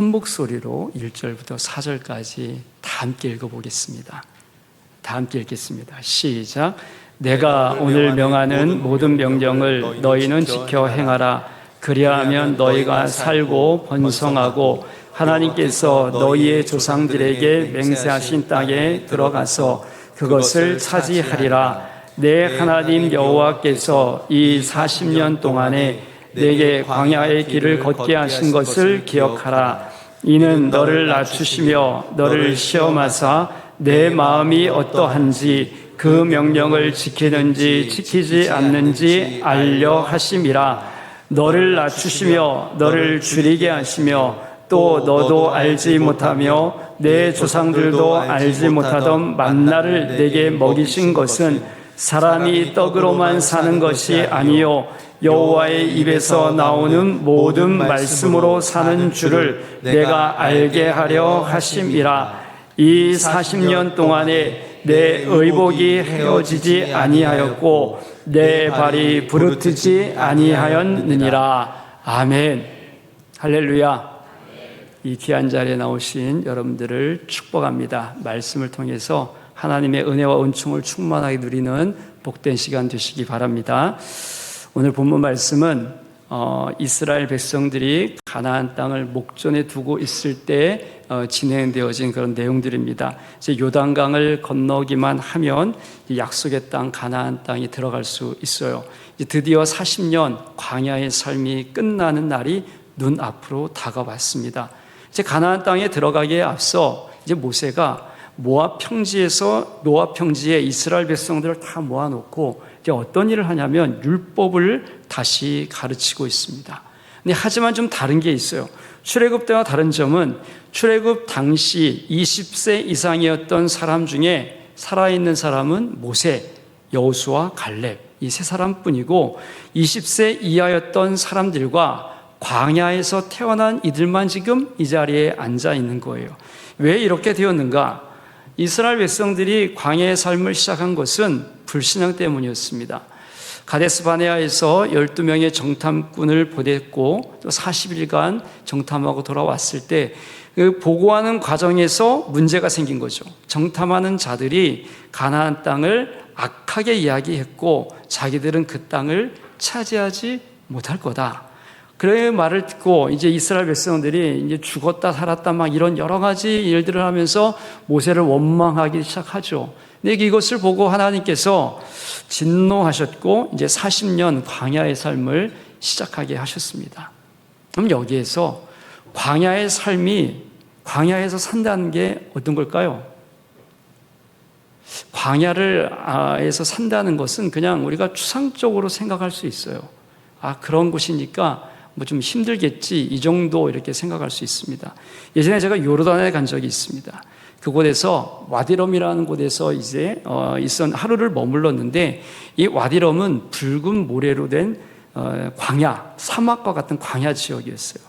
한 목소리로 1절부터 4절까지 다 함께 읽어보겠습니다. 다 함께 읽겠습니다. 시작. 내가 오늘 명하는 모든 명령을 너희는 지켜 행하라. 그리하면 너희가 살고 번성하고 하나님께서 너희의 조상들에게 맹세하신 땅에 들어가서 그것을 차지하리라. 내 하나님 여호와께서 이 40년 동안에 내게 광야의 길을 걷게 하신 것을 기억하라. 이는 너를 낮추시며 너를 시험하사 내 마음이 어떠한지 그 명령을 지키는지 지키지 않는지 알려 하심이라. 너를 낮추시며 너를 줄이게 하시며 또 너도 알지 못하며 내 조상들도 알지 못하던 만나를 내게 먹이신 것은 사람이 떡으로만 사는 것이 아니요 여호와의 입에서 나오는 모든 말씀으로 사는 줄을 내가 알게 하려 하심이라. 이 40년 동안에 내 의복이 헤어지지 아니하였고 내 발이 부르트지 아니하였느니라. 아멘. 할렐루야. 이 귀한 자리에 나오신 여러분들을 축복합니다. 말씀을 통해서 하나님의 은혜와 은총을 충만하게 누리는 복된 시간 되시기 바랍니다. 오늘 본문 말씀은 어, 이스라엘 백성들이 가나안 땅을 목전에 두고 있을 때 어, 진행되어진 그런 내용들입니다. 이제 요단강을 건너기만 하면 약속의 땅 가나안 땅이 들어갈 수 있어요. 드디어 40년 광야의 삶이 끝나는 날이 눈 앞으로 다가왔습니다. 이제 가나안 땅에 들어가기에 앞서 이제 모세가 모압 평지에서 노압 평지에 이스라엘 백성들을 다 모아놓고 이제 어떤 일을 하냐면 율법을 다시 가르치고 있습니다. 근데 하지만 좀 다른 게 있어요. 출애굽 때와 다른 점은 출애굽 당시 20세 이상이었던 사람 중에 살아있는 사람은 모세, 여호수아, 갈렙 이 세 사람뿐이고 20세 이하였던 사람들과 광야에서 태어난 이들만 지금 이 자리에 앉아 있는 거예요. 왜 이렇게 되었는가? 이스라엘 백성들이 광야의 삶을 시작한 것은 불신앙 때문이었습니다. 가데스 바네아에서 12명의 정탐꾼을 보냈고 또 40일간 정탐하고 돌아왔을 때 그 보고하는 과정에서 문제가 생긴 거죠. 정탐하는 자들이 가나안 땅을 악하게 이야기했고 자기들은 그 땅을 차지하지 못할 거다. 그의 말을 듣고 이제 이스라엘 백성들이 이제 죽었다 살았다 막 이런 여러 가지 일들을 하면서 모세를 원망하기 시작하죠. 근데 이것을 보고 하나님께서 진노하셨고 이제 40년 광야의 삶을 시작하게 하셨습니다. 그럼 여기에서 광야의 삶이 광야에서 산다는 게 어떤 걸까요? 광야를에서 산다는 것은 그냥 우리가 추상적으로 생각할 수 있어요. 아 그런 곳이니까 뭐 좀 힘들겠지 이 정도 이렇게 생각할 수 있습니다. 예전에 제가 요르단에 간 적이 있습니다. 그곳에서 와디럼이라는 곳에서 이제 어, 있던 하루를 머물렀는데 이 와디럼은 붉은 모래로 된 어, 광야 사막과 같은 광야 지역이었어요.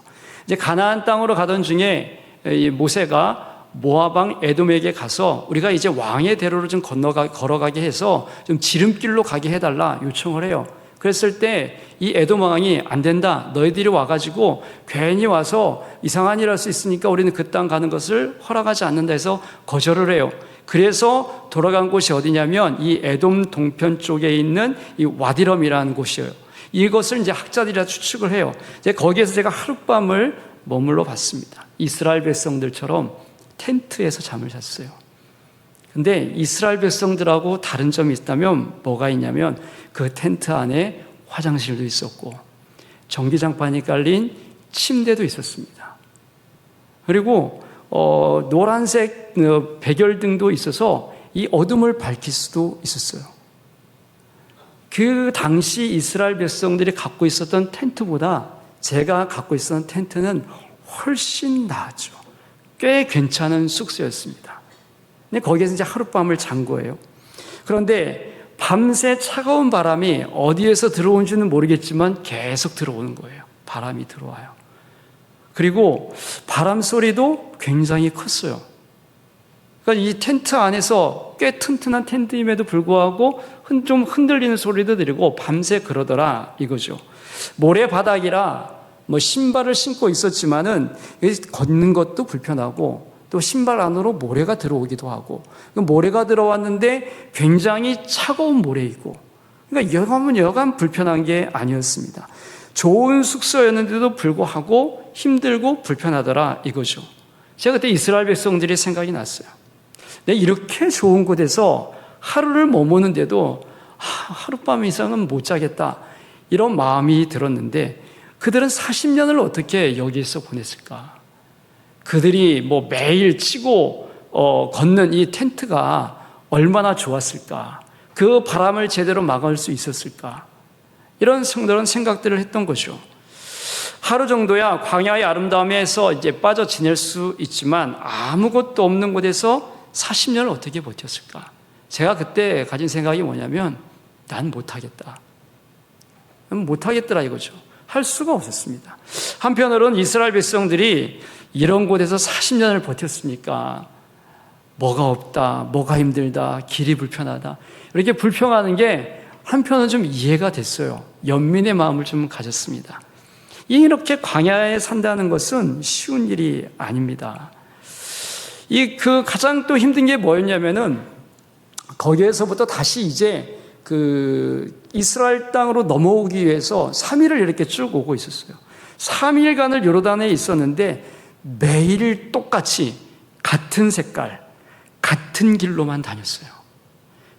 이제 가나안 땅으로 가던 중에 이 모세가 모아방 에돔에게 가서 우리가 이제 왕의 대로를 좀 건너가 걸어가게 해서 좀 지름길로 가게 해달라 요청을 해요. 그랬을 때 이 에돔 왕이 안 된다. 너희들이 와가지고 괜히 와서 이상한 일 할 수 있으니까 우리는 그 땅 가는 것을 허락하지 않는다 해서 거절을 해요. 그래서 돌아간 곳이 어디냐면 이 에돔 동편 쪽에 있는 이 와디럼이라는 곳이에요. 이것을 이제 학자들이 추측을 해요. 이제 거기에서 제가 하룻밤을 머물러 봤습니다. 이스라엘 백성들처럼 텐트에서 잠을 잤어요. 근데 이스라엘 백성들하고 다른 점이 있다면 뭐가 있냐면 그 텐트 안에 화장실도 있었고 전기장판이 깔린 침대도 있었습니다. 그리고 어, 노란색 어, 백열등도 있어서 이 어둠을 밝힐 수도 있었어요. 그 당시 이스라엘 백성들이 갖고 있었던 텐트보다 제가 갖고 있었던 텐트는 훨씬 나았죠. 꽤 괜찮은 숙소였습니다. 근데 거기에서 이제 하룻밤을 잔 거예요. 그런데 밤새 차가운 바람이 어디에서 들어온지는 모르겠지만 계속 들어오는 거예요. 바람이 들어와요. 그리고 바람 소리도 굉장히 컸어요. 그러니까 이 텐트 안에서 꽤 튼튼한 텐트임에도 불구하고 좀 흔들리는 소리도 들리고 밤새 그러더라 이거죠. 모래 바닥이라 뭐 신발을 신고 있었지만은 걷는 것도 불편하고 또 신발 안으로 모래가 들어오기도 하고 그 모래가 들어왔는데 굉장히 차가운 모래이고 그러니까 여간은 여간 불편한 게 아니었습니다. 좋은 숙소였는데도 불구하고 힘들고 불편하더라 이거죠. 제가 그때 이스라엘 백성들이 생각이 났어요. 내 이렇게 좋은 곳에서 하루를 머무는데도 하룻밤 이상은 못 자겠다. 이런 마음이 들었는데 그들은 40년을 어떻게 여기에서 보냈을까? 그들이 뭐 매일 치고 어, 걷는 이 텐트가 얼마나 좋았을까? 그 바람을 제대로 막을 수 있었을까? 이런 성들은 생각들을 했던 거죠. 하루 정도야 광야의 아름다움에서 이제 빠져 지낼 수 있지만 아무것도 없는 곳에서 40년을 어떻게 버텼을까? 제가 그때 가진 생각이 뭐냐면 난 못하겠다. 못하겠더라 이거죠. 할 수가 없었습니다. 한편으로는 이스라엘 백성들이 이런 곳에서 40년을 버텼으니까 뭐가 없다, 뭐가 힘들다, 길이 불편하다. 이렇게 불평하는 게 한편은 좀 이해가 됐어요. 연민의 마음을 좀 가졌습니다. 이렇게 광야에 산다는 것은 쉬운 일이 아닙니다. 이 그 가장 또 힘든 게 뭐였냐면은 거기에서부터 다시 이제 그 이스라엘 땅으로 넘어오기 위해서 3일을 이렇게 쭉 오고 있었어요. 3일간을 요르단에 있었는데 매일 똑같이 같은 색깔, 같은 길로만 다녔어요.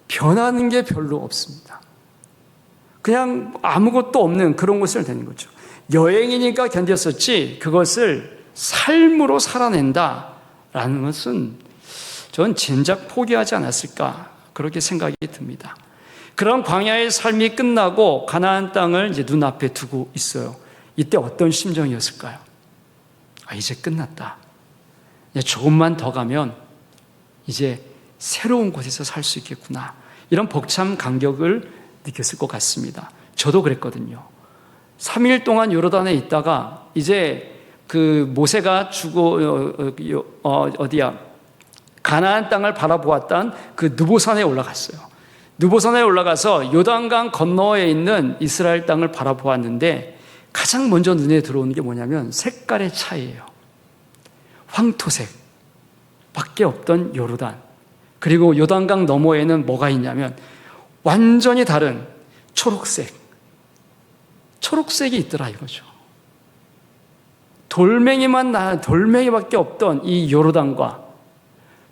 변하는 게 별로 없습니다. 그냥 아무것도 없는 그런 곳을 되는 거죠. 여행이니까 견뎠었지 그것을 삶으로 살아낸다라는 것은 전 진작 포기하지 않았을까 그렇게 생각이 듭니다. 그런 광야의 삶이 끝나고 가나안 땅을 이제 눈앞에 두고 있어요. 이때 어떤 심정이었을까요? 아, 이제 끝났다. 이제 조금만 더 가면 이제 새로운 곳에서 살 수 있겠구나. 이런 벅참 감격을 느꼈을 것 같습니다. 저도 그랬거든요. 3일 동안 요르단에 있다가 이제 그 모세가 주고 어, 어, 어디야 가나안 땅을 바라보았던 그 느보산에 올라갔어요. 느보산에 올라가서 요단강 건너에 있는 이스라엘 땅을 바라보았는데 가장 먼저 눈에 들어오는 게 뭐냐면 색깔의 차이예요. 황토색 밖에 없던 요르단 그리고 요단강 너머에는 뭐가 있냐면 완전히 다른 초록색 초록색이 있더라 이거죠. 돌멩이만 나 돌멩이밖에 없던 이 요르단과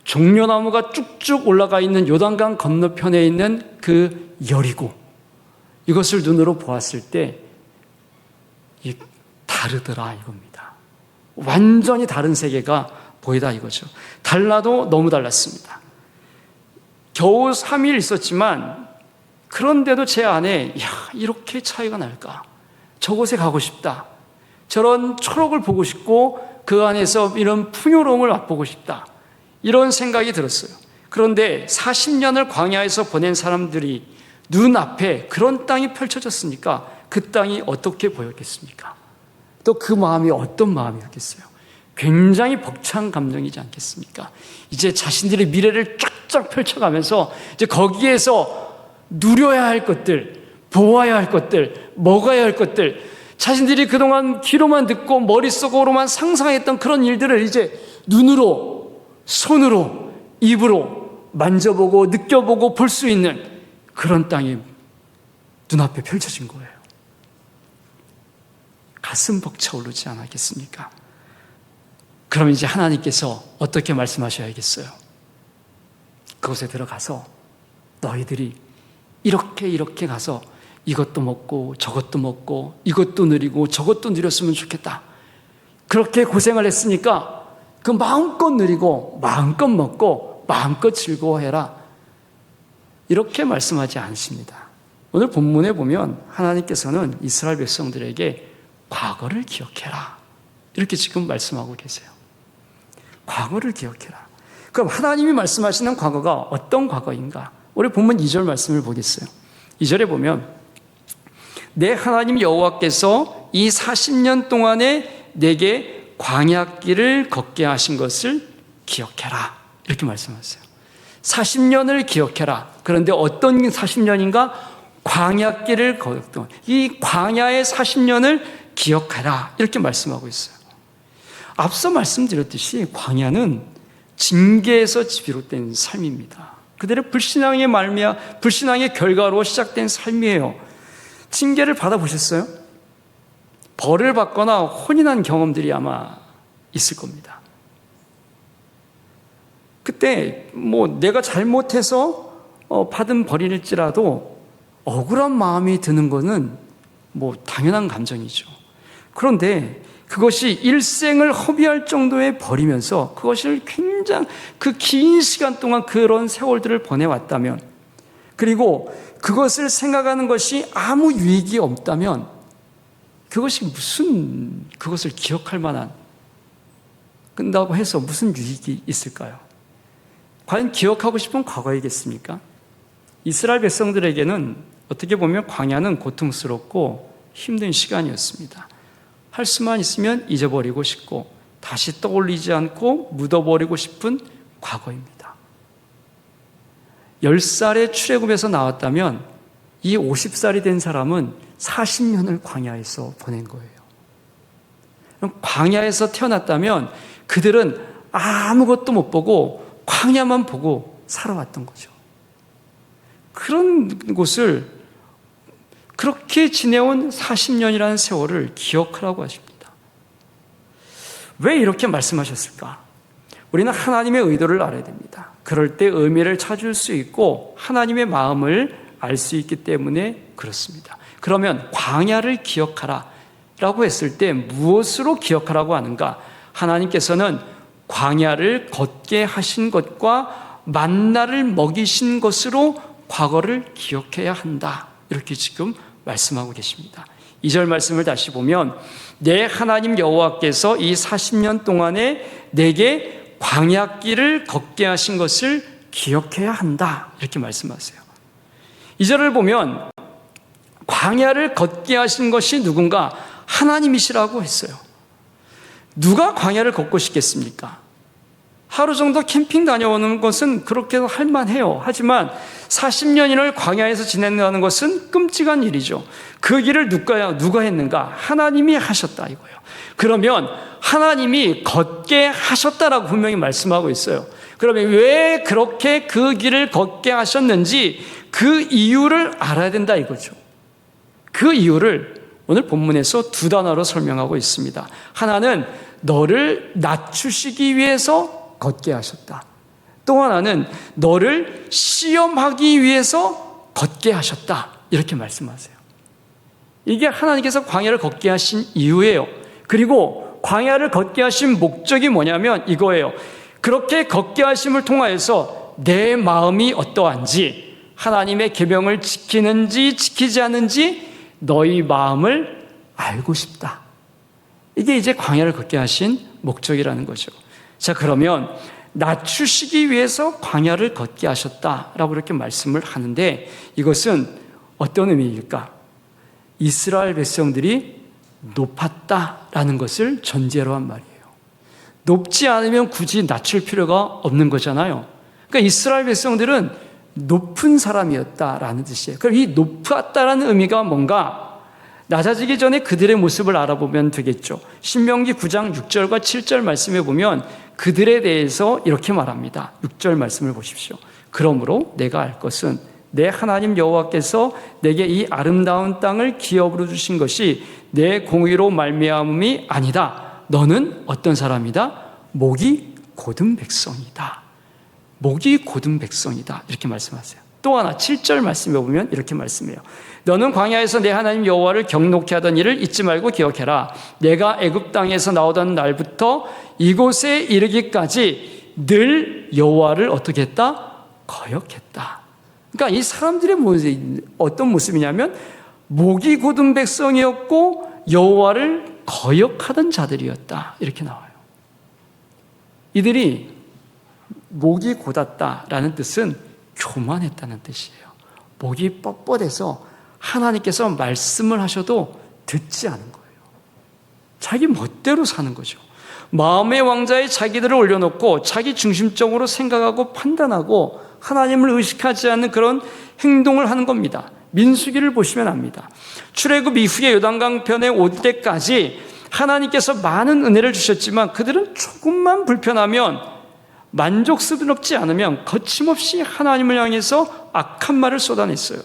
종려나무가 쭉쭉 올라가 있는 요단강 건너편에 있는 그 여리고 이것을 눈으로 보았을 때 다르더라 이겁니다. 완전히 다른 세계가 보이다 이거죠. 달라도 너무 달랐습니다. 겨우 3일 있었지만 그런데도 제 안에 야 이렇게 차이가 날까? 저곳에 가고 싶다. 저런 초록을 보고 싶고 그 안에서 이런 풍요로움을 맛보고 싶다. 이런 생각이 들었어요. 그런데 40년을 광야에서 보낸 사람들이 눈앞에 그런 땅이 펼쳐졌으니까 그 땅이 어떻게 보였겠습니까? 또 그 마음이 어떤 마음이었겠어요? 굉장히 벅찬 감정이지 않겠습니까? 이제 자신들의 미래를 쫙쫙 펼쳐가면서 이제 거기에서 누려야 할 것들, 보아야 할 것들, 먹어야 할 것들, 자신들이 그동안 귀로만 듣고 머릿속으로만 상상했던 그런 일들을 이제 눈으로, 손으로, 입으로 만져보고 느껴보고 볼 수 있는 그런 땅이 눈앞에 펼쳐진 거예요. 가슴 벅차오르지 않았겠습니까? 그럼 이제 하나님께서 어떻게 말씀하셔야겠어요? 그곳에 들어가서 너희들이 이렇게 이렇게 가서 이것도 먹고 저것도 먹고 이것도 누리고 저것도 누렸으면 좋겠다. 그렇게 고생을 했으니까 그 마음껏 누리고 마음껏 먹고 마음껏 즐거워해라. 이렇게 말씀하지 않습니다. 오늘 본문에 보면 하나님께서는 이스라엘 백성들에게 과거를 기억해라. 이렇게 지금 말씀하고 계세요. 과거를 기억해라. 그럼 하나님이 말씀하시는 과거가 어떤 과거인가? 우리 본문 2절 말씀을 보겠어요. 2절에 보면 내 하나님 여호와께서 이 40년 동안에 내게 광야길을 걷게 하신 것을 기억해라. 이렇게 말씀하세요. 40년을 기억해라. 그런데 어떤 40년인가? 광야길을 걷던 이 광야의 40년을 기억하라. 이렇게 말씀하고 있어요. 앞서 말씀드렸듯이 광야는 징계에서 비롯된 삶입니다. 그들의 불신앙의 말미야 불신앙의 결과로 시작된 삶이에요. 징계를 받아보셨어요? 벌을 받거나 혼인한 경험들이 아마 있을 겁니다. 그때 뭐 내가 잘못해서 어, 받은 벌일지라도 억울한 마음이 드는 것은 뭐 당연한 감정이죠. 그런데 그것이 일생을 허비할 정도의 벌이면서 그것을 굉장히 그 긴 시간 동안 그런 세월들을 보내왔다면 그리고 그것을 생각하는 것이 아무 유익이 없다면 그것이 무슨 그것을 기억할 만한 끝다고 해서 무슨 유익이 있을까요? 과연 기억하고 싶은 과거이겠습니까? 이스라엘 백성들에게는 어떻게 보면 광야는 고통스럽고 힘든 시간이었습니다. 할 수만 있으면 잊어버리고 싶고 다시 떠올리지 않고 묻어버리고 싶은 과거입니다. 10살에 출애굽에서 나왔다면 이 50살이 된 사람은 40년을 광야에서 보낸 거예요. 광야에서 태어났다면 그들은 아무것도 못 보고 광야만 보고 살아왔던 거죠. 그런 곳을 그렇게 지내온 40년이라는 세월을 기억하라고 하십니다. 왜 이렇게 말씀하셨을까? 우리는 하나님의 의도를 알아야 됩니다. 그럴 때 의미를 찾을 수 있고 하나님의 마음을 알 수 있기 때문에 그렇습니다. 그러면 광야를 기억하라 라고 했을 때 무엇으로 기억하라고 하는가? 하나님께서는 광야를 걷게 하신 것과 만나를 먹이신 것으로 과거를 기억해야 한다. 이렇게 지금 말씀하고 계십니다. 2절 말씀을 다시 보면 내 하나님 여호와께서 이 40년 동안에 내게 광야길을 걷게 하신 것을 기억해야 한다. 이렇게 말씀하세요. 2절을 보면 광야를 걷게 하신 것이 누군가 하나님이시라고 했어요. 누가 광야를 걷고 싶겠습니까? 하루 정도 캠핑 다녀오는 것은 그렇게도 할만해요. 하지만 40년을 광야에서 지낸다는 것은 끔찍한 일이죠. 그 길을 누가, 누가 했는가? 하나님이 하셨다 이거예요. 그러면 하나님이 걷게 하셨다라고 분명히 말씀하고 있어요. 그러면 왜 그렇게 그 길을 걷게 하셨는지 그 이유를 알아야 된다 이거죠. 그 이유를 오늘 본문에서 두 단어로 설명하고 있습니다. 하나는 너를 낮추시기 위해서 걷게 하셨다. 또 하나는 너를 시험하기 위해서 걷게 하셨다. 이렇게 말씀하세요. 이게 하나님께서 광야를 걷게 하신 이유예요. 그리고 광야를 걷게 하신 목적이 뭐냐면 이거예요. 그렇게 걷게 하심을 통하여서 내 마음이 어떠한지 하나님의 계명을 지키는지 지키지 않는지 너희 마음을 알고 싶다. 이게 이제 광야를 걷게 하신 목적이라는 거죠. 자, 그러면 낮추시기 위해서 광야를 걷게 하셨다라고 이렇게 말씀을 하는데 이것은 어떤 의미일까? 이스라엘 백성들이 높았다라는 것을 전제로 한 말이에요. 높지 않으면 굳이 낮출 필요가 없는 거잖아요. 그러니까 이스라엘 백성들은 높은 사람이었다라는 뜻이에요. 그럼 이 높았다라는 의미가 뭔가 낮아지기 전에 그들의 모습을 알아보면 되겠죠. 신명기 9장 6절과 7절 말씀에 보면 그들에 대해서 이렇게 말합니다. 6절 말씀을 보십시오. 그러므로 내가 알 것은 내 하나님 여호와께서 내게 이 아름다운 땅을 기업으로 주신 것이 내 공의로 말미암음이 아니다. 너는 어떤 사람이다? 목이 곧은 백성이다. 목이 곧은 백성이다. 이렇게 말씀하세요. 또 하나 7절 말씀해 보면 이렇게 말씀해요. 너는 광야에서 내 하나님 여호와를 경록케 하던 일을 잊지 말고 기억해라. 내가 애굽 땅에서 나오던 날부터 이곳에 이르기까지 늘 여호와를 어떻게 했다? 거역했다. 그러니까 이 사람들의 모습 어떤 모습이냐면 목이 곧은 백성이었고 여호와를 거역하던 자들이었다. 이렇게 나와요. 이들이 목이 곧았다라는 뜻은 교만했다는 뜻이에요. 목이 뻣뻣해서 하나님께서 말씀을 하셔도 듣지 않은 거예요. 자기 멋대로 사는 거죠. 마음의 왕자에 자기들을 올려놓고 자기 중심적으로 생각하고 판단하고 하나님을 의식하지 않는 그런 행동을 하는 겁니다. 민수기를 보시면 압니다. 출애굽 이후에 요단강 편에 올 때까지 하나님께서 많은 은혜를 주셨지만 그들은 조금만 불편하면 만족스럽지 않으면 거침없이 하나님을 향해서 악한 말을 쏟아냈어요.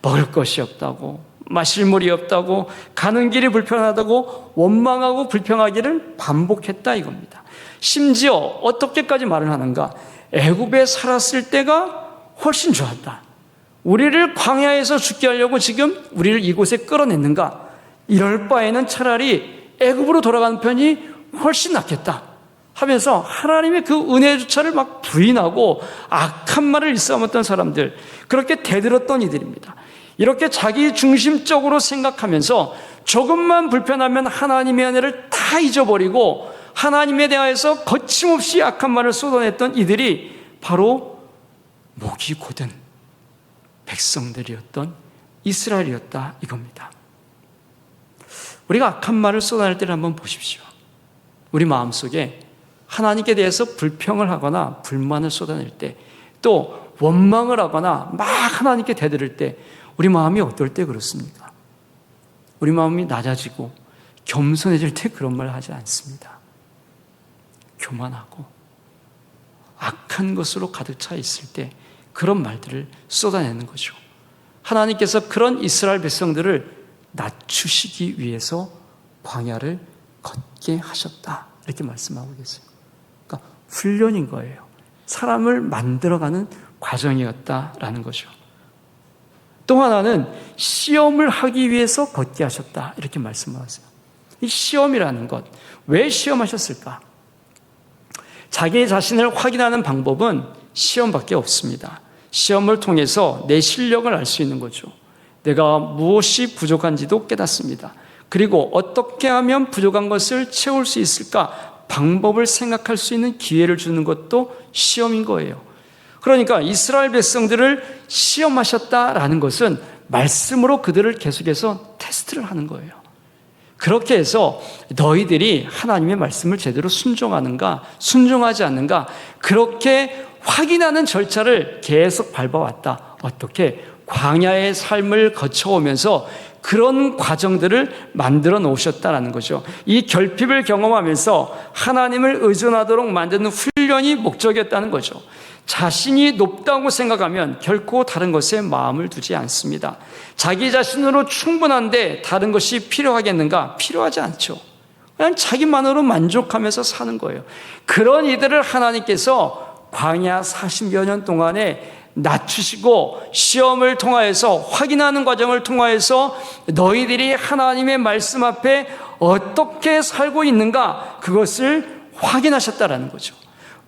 먹을 것이 없다고, 마실 물이 없다고, 가는 길이 불편하다고, 원망하고 불평하기를 반복했다 이겁니다. 심지어 어떻게까지 말을 하는가? 애굽에 살았을 때가 훨씬 좋았다. 우리를 광야에서 죽게 하려고 지금 우리를 이곳에 끌어냈는가? 이럴 바에는 차라리 애굽으로 돌아가는 편이 훨씬 낫겠다. 하면서 하나님의 그 은혜조차를 막 부인하고 악한 말을 일삼았던 사람들, 그렇게 대들었던 이들입니다. 이렇게 자기 중심적으로 생각하면서 조금만 불편하면 하나님의 은혜를 다 잊어버리고 하나님에 대하여서 거침없이 악한 말을 쏟아냈던 이들이 바로 목이 고든 백성들이었던 이스라엘이었다 이겁니다. 우리가 악한 말을 쏟아낼 때를 한번 보십시오. 우리 마음속에 하나님께 대해서 불평을 하거나 불만을 쏟아낼 때, 또 원망을 하거나 막 하나님께 대들을 때, 우리 마음이 어떨 때 그렇습니까? 우리 마음이 낮아지고 겸손해질 때 그런 말 하지 않습니다. 교만하고 악한 것으로 가득 차 있을 때 그런 말들을 쏟아내는 거죠. 하나님께서 그런 이스라엘 백성들을 낮추시기 위해서 광야를 걷게 하셨다. 이렇게 말씀하고 계세요. 훈련인 거예요. 사람을 만들어가는 과정이었다라는 거죠. 또 하나는 시험을 하기 위해서 걷게 하셨다. 이렇게 말씀하세요. 이 시험이라는 것, 왜 시험하셨을까? 자기 자신을 확인하는 방법은 시험밖에 없습니다. 시험을 통해서 내 실력을 알 수 있는 거죠. 내가 무엇이 부족한지도 깨닫습니다. 그리고 어떻게 하면 부족한 것을 채울 수 있을까 방법을 생각할 수 있는 기회를 주는 것도 시험인 거예요. 그러니까 이스라엘 백성들을 시험하셨다라는 것은 말씀으로 그들을 계속해서 테스트를 하는 거예요. 그렇게 해서 너희들이 하나님의 말씀을 제대로 순종하는가, 순종하지 않는가, 그렇게 확인하는 절차를 계속 밟아왔다. 어떻게? 광야의 삶을 거쳐오면서 그런 과정들을 만들어 놓으셨다라는 거죠. 이 결핍을 경험하면서 하나님을 의존하도록 만드는 훈련이 목적이었다는 거죠. 자신이 높다고 생각하면 결코 다른 것에 마음을 두지 않습니다. 자기 자신으로 충분한데 다른 것이 필요하겠는가? 필요하지 않죠. 그냥 자기만으로 만족하면서 사는 거예요. 그런 이들을 하나님께서 광야 40여 년 동안에 낮추시고 시험을 통하여서 확인하는 과정을 통하여서 너희들이 하나님의 말씀 앞에 어떻게 살고 있는가 그것을 확인하셨다라는 거죠.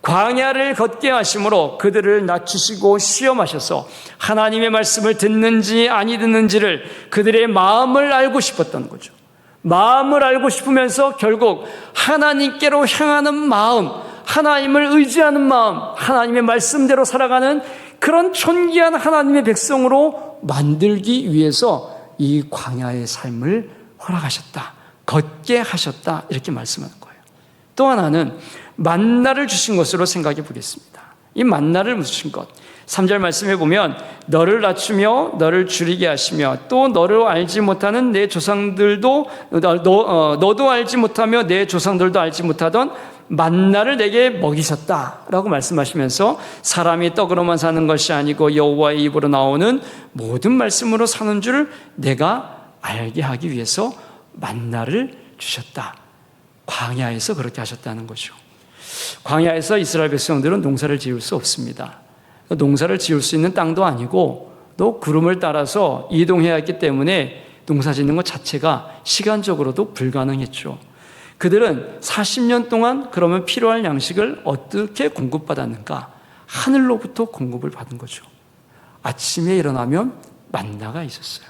광야를 걷게 하심으로 그들을 낮추시고 시험하셔서 하나님의 말씀을 듣는지 아니 듣는지를 그들의 마음을 알고 싶었던 거죠. 마음을 알고 싶으면서 결국 하나님께로 향하는 마음, 하나님을 의지하는 마음, 하나님의 말씀대로 살아가는 그런 존귀한 하나님의 백성으로 만들기 위해서 이 광야의 삶을 허락하셨다. 걷게 하셨다. 이렇게 말씀하는 거예요. 또 하나는 만나를 주신 것으로 생각해 보겠습니다. 이 만나를 주신 것. 3절 말씀해 보면 너를 낮추며 너를 줄이게 하시며 또 너를 알지 못하는 내 조상들도 너, 어, 너도 알지 못하며 내 조상들도 알지 못하던 만나를 내게 먹이셨다라고 말씀하시면서 사람이 떡으로만 사는 것이 아니고 여호와의 입으로 나오는 모든 말씀으로 사는 줄 내가 알게 하기 위해서 만나를 주셨다. 광야에서 그렇게 하셨다는 거죠. 광야에서 이스라엘 백성들은 농사를 지을 수 없습니다. 농사를 지을 수 있는 땅도 아니고 또 구름을 따라서 이동해야 했기 때문에 농사 짓는 것 자체가 시간적으로도 불가능했죠. 그들은 40년 동안 그러면 필요한 양식을 어떻게 공급받았는가? 하늘로부터 공급을 받은 거죠. 아침에 일어나면 만나가 있었어요.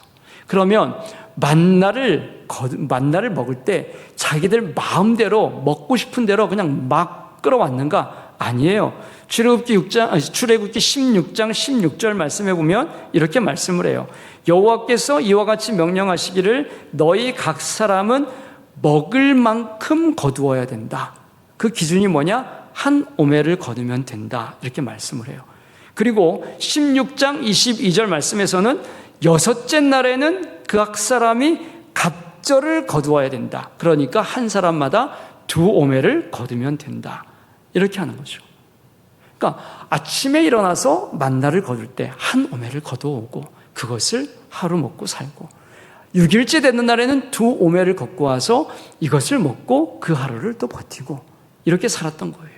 그러면 만나를 만나를 먹을 때 자기들 마음대로 먹고 싶은 대로 그냥 막 끌어왔는가? 아니에요. 출애굽기 6장 출애굽기 16장 16절 말씀해 보면 이렇게 말씀을 해요. 여호와께서 이와 같이 명령하시기를 너희 각 사람은 먹을 만큼 거두어야 된다. 그 기준이 뭐냐? 한 오매를 거두면 된다. 이렇게 말씀을 해요. 그리고 16장 22절 말씀에서는 여섯째 날에는 각 사람이 갑절을 거두어야 된다. 그러니까 한 사람마다 두 오매를 거두면 된다. 이렇게 하는 거죠. 그러니까 아침에 일어나서 만나를 거둘 때 한 오매를 거두어오고 그것을 하루 먹고 살고 6일째 되는 날에는 두 오매를 걷고 와서 이것을 먹고 그 하루를 또 버티고 이렇게 살았던 거예요.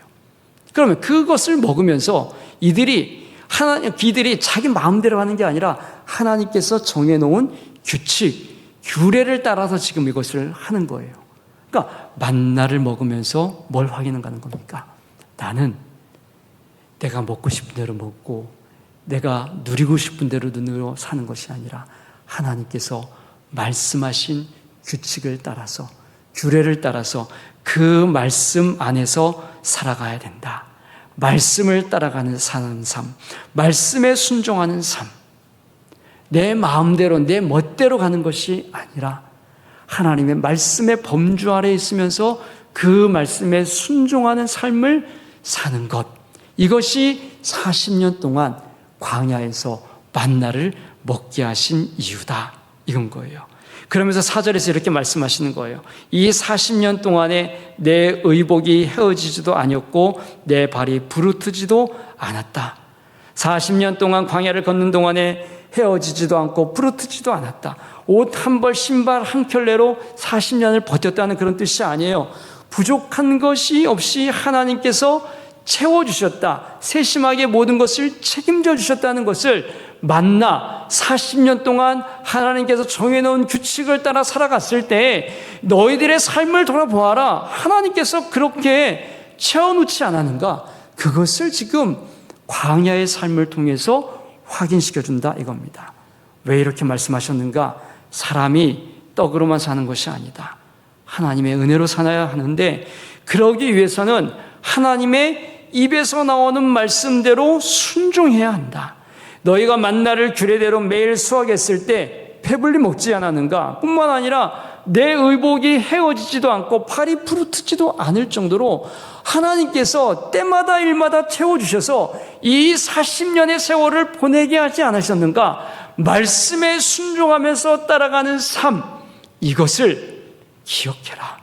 그러면 그것을 먹으면서 이들이 하나님 이들이 자기 마음대로 하는 게 아니라 하나님께서 정해 놓은 규칙, 규례를 따라서 지금 이것을 하는 거예요. 그러니까 만나를 먹으면서 뭘 확인하는 겁니까? 나는 내가 먹고 싶은 대로 먹고 내가 누리고 싶은 대로 누려 사는 것이 아니라 하나님께서 말씀하신 규칙을 따라서 규례를 따라서 그 말씀 안에서 살아가야 된다. 말씀을 따라가는 사는 삶, 말씀에 순종하는 삶, 내 마음대로 내 멋대로 가는 것이 아니라 하나님의 말씀의 범주 아래 있으면서 그 말씀에 순종하는 삶을 사는 것. 이것이 40년 동안 광야에서 만나를 먹게 하신 이유다. 이건 거예요. 그러면서 사절에서 이렇게 말씀하시는 거예요. 이 40년 동안에 내 의복이 헤어지지도 아니었고 내 발이 부르트지도 않았다. 40년 동안 광야를 걷는 동안에 헤어지지도 않고 부르트지도 않았다. 옷 한 벌, 신발 한 켤레로 40년을 버텼다는 그런 뜻이 아니에요. 부족한 것이 없이 하나님께서 채워주셨다. 세심하게 모든 것을 책임져 주셨다는 것을 만나 40년 동안 하나님께서 정해놓은 규칙을 따라 살아갔을 때 너희들의 삶을 돌아보아라. 하나님께서 그렇게 채워놓지 않았는가? 그것을 지금 광야의 삶을 통해서 확인시켜준다 이겁니다. 왜 이렇게 말씀하셨는가? 사람이 떡으로만 사는 것이 아니다. 하나님의 은혜로 살아야 하는데 그러기 위해서는 하나님의 입에서 나오는 말씀대로 순종해야 한다. 너희가 만나를 규례대로 매일 수확했을 때 배불리 먹지 않았는가? 뿐만 아니라 내 의복이 헤어지지도 않고 팔이 부르트지도 않을 정도로 하나님께서 때마다 일마다 채워주셔서 이 40년의 세월을 보내게 하지 않으셨는가? 말씀에 순종하면서 따라가는 삶, 이것을 기억해라.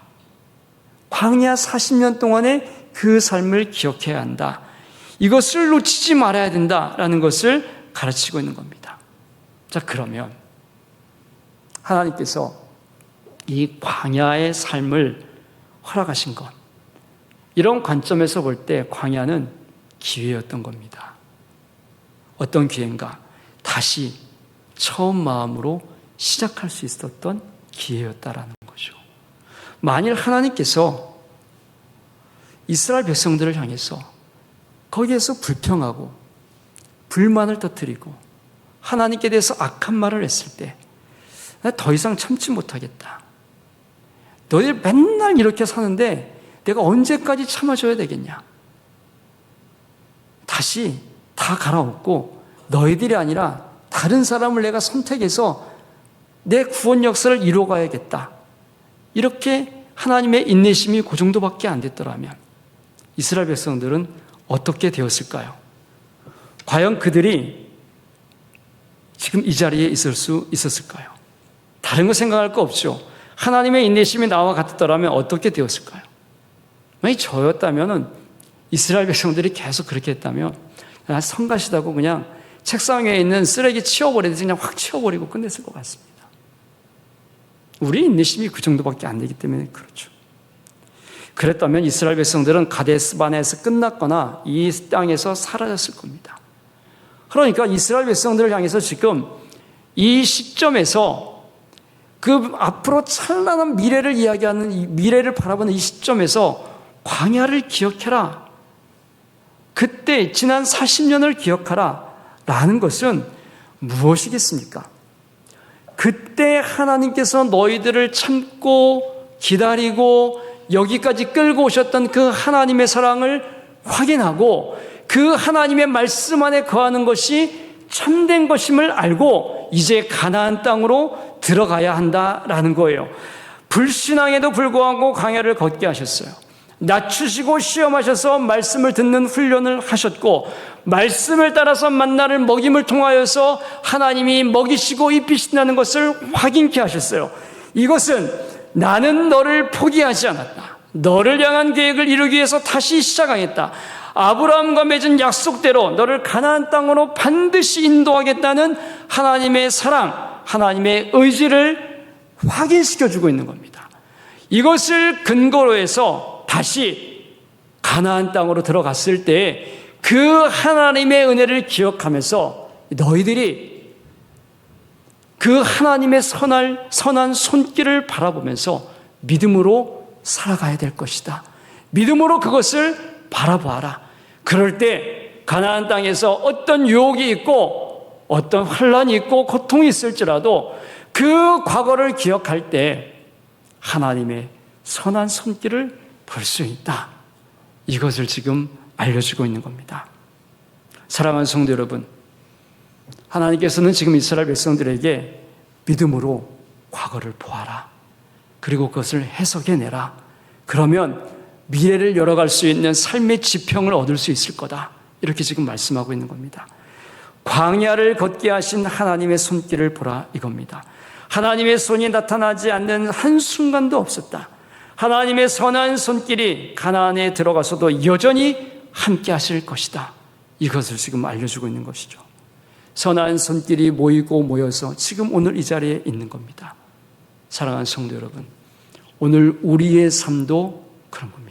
광야 40년 동안의 그 삶을 기억해야 한다. 이것을 놓치지 말아야 된다라는 것을 가르치고 있는 겁니다. 자, 그러면 하나님께서 이 광야의 삶을 허락하신 것, 이런 관점에서 볼 때 광야는 기회였던 겁니다. 어떤 기회인가? 다시 처음 마음으로 시작할 수 있었던 기회였다라는 거죠. 만일 하나님께서 이스라엘 백성들을 향해서 거기에서 불평하고 불만을 터뜨리고 하나님께 대해서 악한 말을 했을 때 더 이상 참지 못하겠다. 너희들 맨날 이렇게 사는데 내가 언제까지 참아줘야 되겠냐? 다시 다 갈아엎고 너희들이 아니라 다른 사람을 내가 선택해서 내 구원 역사를 이루어가야겠다. 이렇게 하나님의 인내심이 그 정도밖에 안 됐더라면 이스라엘 백성들은 어떻게 되었을까요? 과연 그들이 지금 이 자리에 있을 수 있었을까요? 다른 거 생각할 거 없죠. 하나님의 인내심이 나와 같았더라면 어떻게 되었을까요? 만약 저였다면 이스라엘 백성들이 계속 그렇게 했다면 성가시다고 그냥 책상 위에 있는 쓰레기 치워버리듯이 그냥 확 치워버리고 끝냈을 것 같습니다. 우리 인내심이 그 정도밖에 안 되기 때문에 그렇죠. 그랬다면 이스라엘 백성들은 가데스반에서 끝났거나 이 땅에서 사라졌을 겁니다. 그러니까 이스라엘 백성들을 향해서 지금 이 시점에서 그 앞으로 찬란한 미래를 이야기하는 이 미래를 바라보는 이 시점에서 광야를 기억해라. 그때 지난 40년을 기억하라. 라는 것은 무엇이겠습니까? 그때 하나님께서 너희들을 참고 기다리고 여기까지 끌고 오셨던 그 하나님의 사랑을 확인하고 그 하나님의 말씀 안에 거하는 것이 참된 것임을 알고 이제 가나안 땅으로 들어가야 한다라는 거예요. 불신앙에도 불구하고 광야를 걷게 하셨어요. 낮추시고 시험하셔서 말씀을 듣는 훈련을 하셨고 말씀을 따라서 만나를 먹임을 통하여서 하나님이 먹이시고 입히신다는 것을 확인케 하셨어요. 이것은 나는 너를 포기하지 않았다. 너를 향한 계획을 이루기 위해서 다시 시작하겠다. 아브라함과 맺은 약속대로 너를 가나안 땅으로 반드시 인도하겠다는 하나님의 사랑, 하나님의 의지를 확인시켜 주고 있는 겁니다. 이것을 근거로 해서 다시 가나안 땅으로 들어갔을 때 그 하나님의 은혜를 기억하면서 너희들이 그 하나님의 선할, 선한 손길을 바라보면서 믿음으로 살아가야 될 것이다. 믿음으로 그것을 바라보아라. 그럴 때 가나안 땅에서 어떤 유혹이 있고 어떤 환란이 있고 고통이 있을지라도 그 과거를 기억할 때 하나님의 선한 손길을 볼 수 있다. 이것을 지금 알려주고 있는 겁니다. 사랑하는 성도 여러분, 하나님께서는 지금 이스라엘 백성들에게 믿음으로 과거를 보아라. 그리고 그것을 해석해내라. 그러면 미래를 열어갈 수 있는 삶의 지평을 얻을 수 있을 거다. 이렇게 지금 말씀하고 있는 겁니다. 광야를 걷게 하신 하나님의 손길을 보라 이겁니다. 하나님의 손이 나타나지 않는 한순간도 없었다. 하나님의 선한 손길이 가나안에 들어가서도 여전히 함께 하실 것이다. 이것을 지금 알려주고 있는 것이죠. 선한 손길이 모이고 모여서 지금 오늘 이 자리에 있는 겁니다. 사랑하는 성도 여러분, 오늘 우리의 삶도 그런 겁니다.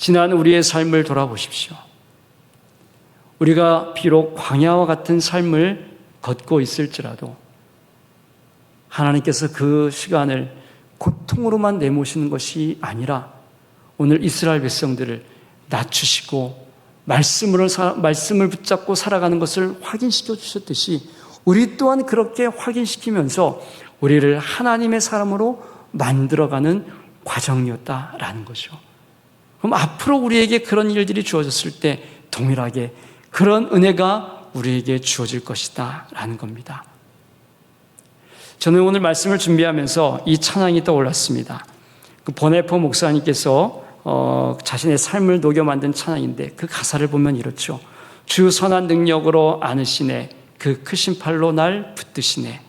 지난 우리의 삶을 돌아보십시오. 우리가 비록 광야와 같은 삶을 걷고 있을지라도 하나님께서 그 시간을 고통으로만 내모시는 것이 아니라 오늘 이스라엘 백성들을 낮추시고 사, 말씀을 붙잡고 살아가는 것을 확인시켜 주셨듯이 우리 또한 그렇게 확인시키면서 우리를 하나님의 사람으로 만들어가는 과정이었다라는 거죠. 그럼 앞으로 우리에게 그런 일들이 주어졌을 때 동일하게 그런 은혜가 우리에게 주어질 것이다 라는 겁니다. 저는 오늘 말씀을 준비하면서 이 찬양이 떠올랐습니다. 그 보네포 목사님께서 어, 자신의 삶을 녹여 만든 찬양인데 그 가사를 보면 이렇죠. 주 선한 능력으로 안으시네 그 크신 팔로 날 붙드시네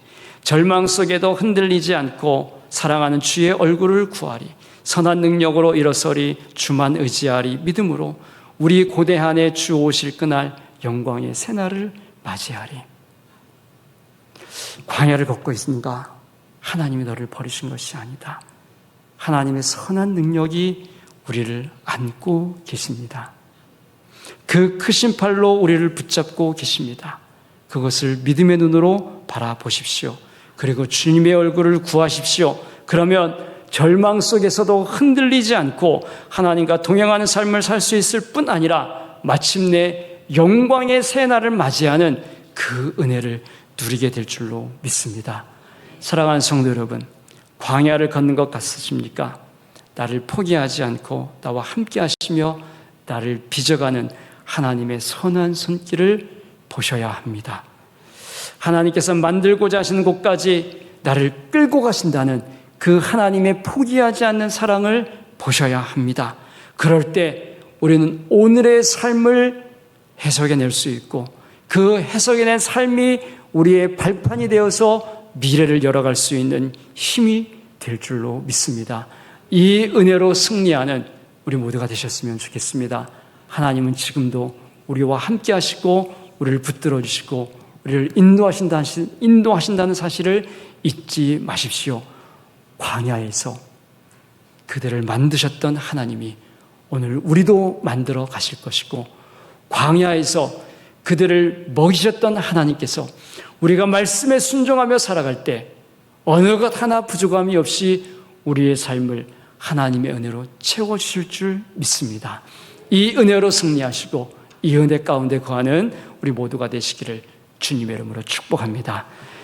절망 속에도 흔들리지 않고 사랑하는 주의 얼굴을 구하리 선한 능력으로 일어서리 주만 의지하리 믿음으로 우리 고대 한에 주 오실 그날 영광의 새날을 맞이하리 광야를 걷고 있는가? 하나님이 너를 버리신 것이 아니다. 하나님의 선한 능력이 우리를 안고 계십니다. 그 크신 팔로 우리를 붙잡고 계십니다. 그것을 믿음의 눈으로 바라보십시오. 그리고 주님의 얼굴을 구하십시오. 그러면 절망 속에서도 흔들리지 않고 하나님과 동행하는 삶을 살 수 있을 뿐 아니라 마침내 영광의 새 날을 맞이하는 그 은혜를 누리게 될 줄로 믿습니다. 사랑하는 성도 여러분, 광야를 걷는 것 같으십니까? 나를 포기하지 않고 나와 함께 하시며 나를 빚어가는 하나님의 선한 손길을 보셔야 합니다. 하나님께서 만들고자 하시는 곳까지 나를 끌고 가신다는 그 하나님의 포기하지 않는 사랑을 보셔야 합니다. 그럴 때 우리는 오늘의 삶을 해석해낼 수 있고 그 해석해낸 삶이 우리의 발판이 되어서 미래를 열어갈 수 있는 힘이 될 줄로 믿습니다. 이 은혜로 승리하는 우리 모두가 되셨으면 좋겠습니다. 하나님은 지금도 우리와 함께 하시고 우리를 붙들어 주시고 우리를 인도하신다, 인도하신다는 사실을 잊지 마십시오. 광야에서 그들을 만드셨던 하나님이 오늘 우리도 만들어 가실 것이고 광야에서 그들을 먹이셨던 하나님께서 우리가 말씀에 순종하며 살아갈 때 어느 것 하나 부족함이 없이 우리의 삶을 하나님의 은혜로 채워주실 줄 믿습니다. 이 은혜로 승리하시고 이 은혜 가운데 거하는 우리 모두가 되시기를 주님의 이름으로 축복합니다.